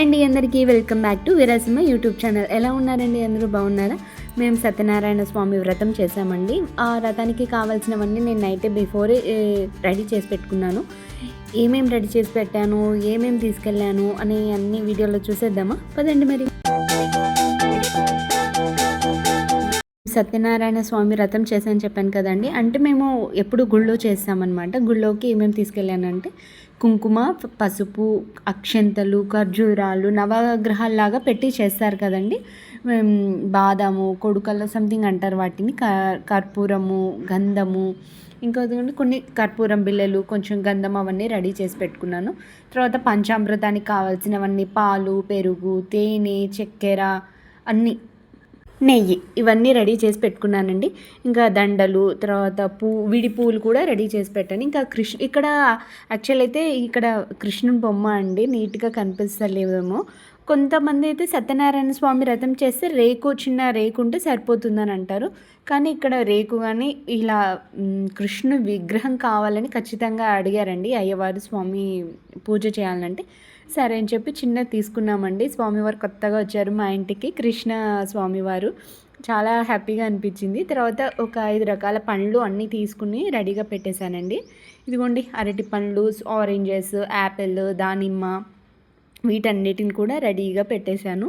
అండి అందరికీ welcome back to Veerasimha YouTube channel. ఎలా ఉన్నారండి? అందరూ బాగున్నారా? మేము సత్యనారాయణ స్వామి వ్రతం చేసామండి ఆ వ్రతానికి కావాల్సినవన్నీ నేను అయితే బిఫోరే రెడీ చేసి పెట్టుకున్నాను. ఏమేమి రెడీ చేసి పెట్టాను? ఏమేమి తీసుకెళ్ళాను? అనే అన్ని వీడియోలో చూసేద్దామా? పదండి మరి. సత్యనారాయణ స్వామి వ్రతం చేశాను చెప్పాను కదండి. అంటే మేము ఎప్పుడు గుళ్ళో చేస్తామన్నమాట. గుళ్ళోకి ఏమేమి తీసుకెళ్ళానంటే కుంకుమ పసుపు అక్షంతలు ఖర్జూరాలు నవగ్రహాల్లాగా పెట్టి చేస్తారు కదండి. బాదాము కొడుకల సంథింగ్ అంటారు వాటిని. కర్పూరము గంధము ఇంకా కొన్ని కర్పూరం బిళ్ళలు కొంచెం గంధం అవన్నీ రెడీ చేసి పెట్టుకున్నాను. తర్వాత పంచామృతానికి కావాల్సినవన్నీ పాలు పెరుగు తేనె చక్కెర అన్నీ నెయ్యి ఇవన్నీ రెడీ చేసి పెట్టుకున్నానండి. ఇంకా దండలు తర్వాత పూ విడి పువ్వులు కూడా రెడీ చేసి పెట్టాను. ఇంకా కృష్ణ ఇక్కడ యాక్చువల్ అయితే ఇక్కడ కృష్ణుని బొమ్మ అండి. నీట్గా కనిపిస్తలేదేమో. కొంతమంది అయితే సత్యనారాయణ స్వామి రథం చేస్తే రేకు చిన్న రేకు ఉంటే సరిపోతుందని అంటారు. కానీ ఇక్కడ రేకు కానీ ఇలా కృష్ణు విగ్రహం కావాలని ఖచ్చితంగా అడిగారండి. అయ్యవారు స్వామి పూజ చేయాలంటే. సరే అని చెప్పి చిన్న తీసుకున్నామండి. స్వామివారు కొత్తగా వచ్చారు మా ఇంటికి. కృష్ణ స్వామివారు చాలా హ్యాపీగా అనిపించింది. తర్వాత ఒక ఐదు రకాల పండ్లు అన్నీ తీసుకుని రెడీగా పెట్టేశానండి. ఇదిగోండి అరటి పండ్లు ఆరెంజెస్ యాపిల్ దానిమ్మ వీటన్నిటిని కూడా రెడీగా పెట్టేశాను.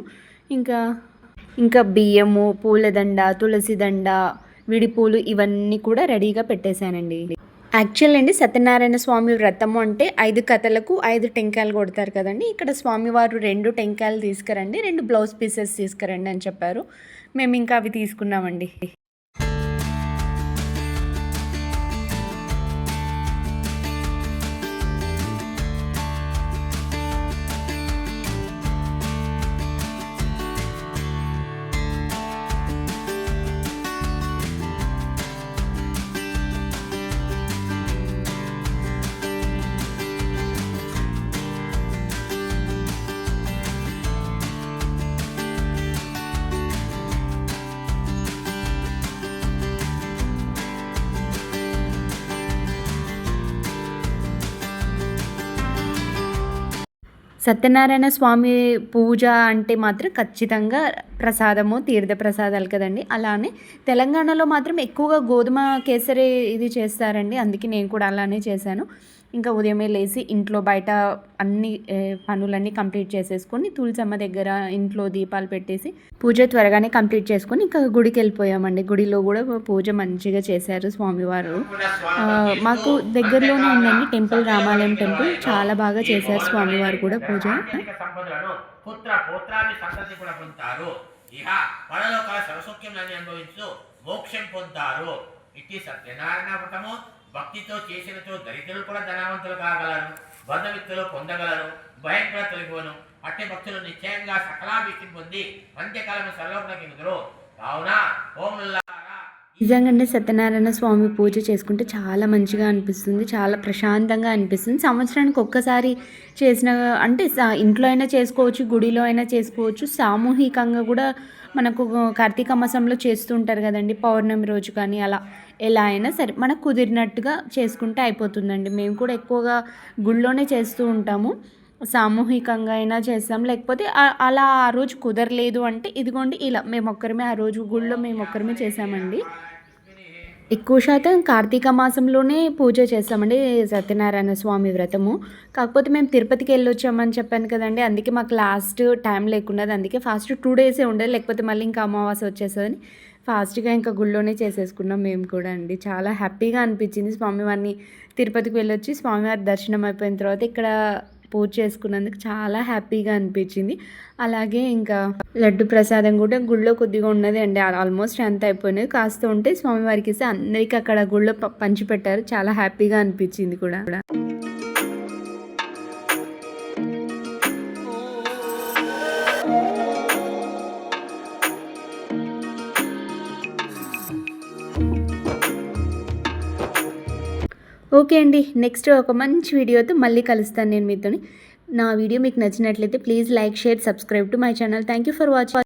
ఇంకా ఇంకా బియ్యము పూలదండ తులసిదండ విడిపూలు ఇవన్నీ కూడా రెడీగా పెట్టేశానండి. యాక్చువల్ అండి సత్యనారాయణ స్వామి వ్రతము అంటే ఐదు కథలకు ఐదు టెంకాయలు కొడతారు కదండి. ఇక్కడ స్వామివారు రెండు టెంకాయలు తీసుకురండి రెండు బ్లౌజ్ పీసెస్ తీసుకురండి అని చెప్పారు. మేము ఇంకా అవి తీసుకున్నామండి. సత్యనారాయణ స్వామి పూజ అంటే మాత్రం ఖచ్చితంగా ప్రసాదము తీర్థ ప్రసాదాలు కదండి. అలానే తెలంగాణలో మాత్రం ఎక్కువగా గోధుమ కేసరి ఇది చేస్తారండి. అందుకే నేను కూడా అలానే చేశాను. ఇంకా ఉదయమే లేచి ఇంట్లో బయట అన్ని పనులన్నీ కంప్లీట్ చేసేసుకొని తులసమ్మ దగ్గర ఇంట్లో దీపాలు పెట్టేసి పూజ త్వరగానే కంప్లీట్ చేసుకొని ఇంకా గుడికి వెళ్ళిపోయామండి. గుడిలో కూడా పూజ మంచిగా చేశారు స్వామివారు. మాకు దగ్గరలోనే ఉందండి టెంపుల్ రామాలయం టెంపుల్. చాలా బాగా చేశారు స్వామివారు కూడా పూజ. పుత్ర పుత్రాన్ని సంతతి కూడా పొందుతారు. ఇహ పరలోకాల అనుభవించు మోక్షం పొందుతారు. ఇట్టి సత్యనారాయణ వ్రతము భక్తితో చేసినతో దరిద్రులు కూడా ధనవంతులు కాగలరు బంధమిత్రులు పొందగలరు భయం కూడా తొలగిపోను. అట్టి భక్తులు నిశ్చయంగా సకలాభిష్టి పొంది అంత్యకాలం సర్వజ్ఞ కావున నిజంగానే సత్యనారాయణ స్వామి పూజ చేసుకుంటే చాలా మంచిగా అనిపిస్తుంది చాలా ప్రశాంతంగా అనిపిస్తుంది. సంవత్సరానికి ఒక్కసారి చేసిన అంటే ఇంట్లో అయినా చేసుకోవచ్చు గుడిలో అయినా చేసుకోవచ్చు సామూహికంగా కూడా మనకు కార్తీక మాసంలో చేస్తుంటారు కదండి పౌర్ణమి రోజు కానీ అలా. ఎలా అయినా సరే మనకు కుదిరినట్టుగా చేసుకుంటే అయిపోతుందండి. మేము కూడా ఎక్కువగా గుళ్ళోనే చేస్తూ ఉంటాము. సామూహికంగా అయినా చేస్తాం. లేకపోతే అలా ఆ రోజు కుదరలేదు అంటే ఇదిగోండి ఇలా మేము ఒక్కరిమే ఆ రోజు గుళ్ళో మేము ఒక్కరిమే చేసామండి. ఎక్కువ శాతం కార్తీక మాసంలోనే పూజ చేస్తామండి సత్యనారాయణ స్వామి వ్రతము. కాకపోతే మేము తిరుపతికి వెళ్ళొచ్చామని చెప్పాను కదండి అందుకే మాకు లాస్ట్ టైం లేకున్నది. అందుకే ఫాస్ట్ టూ డేసే ఉండేది లేకపోతే మళ్ళీ ఇంకా అమావాస్య వచ్చేస్తుందని ఫాస్ట్గా ఇంకా గుళ్ళోనే చేసేసుకున్నాం మేము కూడా అండి. చాలా హ్యాపీగా అనిపించింది స్వామివారిని తిరుపతికి వెళ్ళొచ్చి స్వామివారి దర్శనం అయిపోయిన తర్వాత ఇక్కడ పూజ చేసుకున్నందుకు చాలా హ్యాపీగా అనిపించింది. అలాగే ఇంకా లడ్డు ప్రసాదం కూడా గుళ్ళో కొద్దిగా ఉన్నది అండి. ఆల్మోస్ట్ అంత అయిపోయినది. కాస్త ఉంటే స్వామివారికి ఇస్తే అందరికీ అక్కడ గుళ్ళో పంచిపెట్టారు చాలా హ్యాపీగా అనిపించింది కూడా. ఓకే అండి నెక్స్ట్ ఒక మంచి వీడియోతో మళ్ళీ కలుస్తాను నేను మీతో నా వీడియో మీకు నచ్చినట్లయితే please like share subscribe to my channel. Thank you for watching.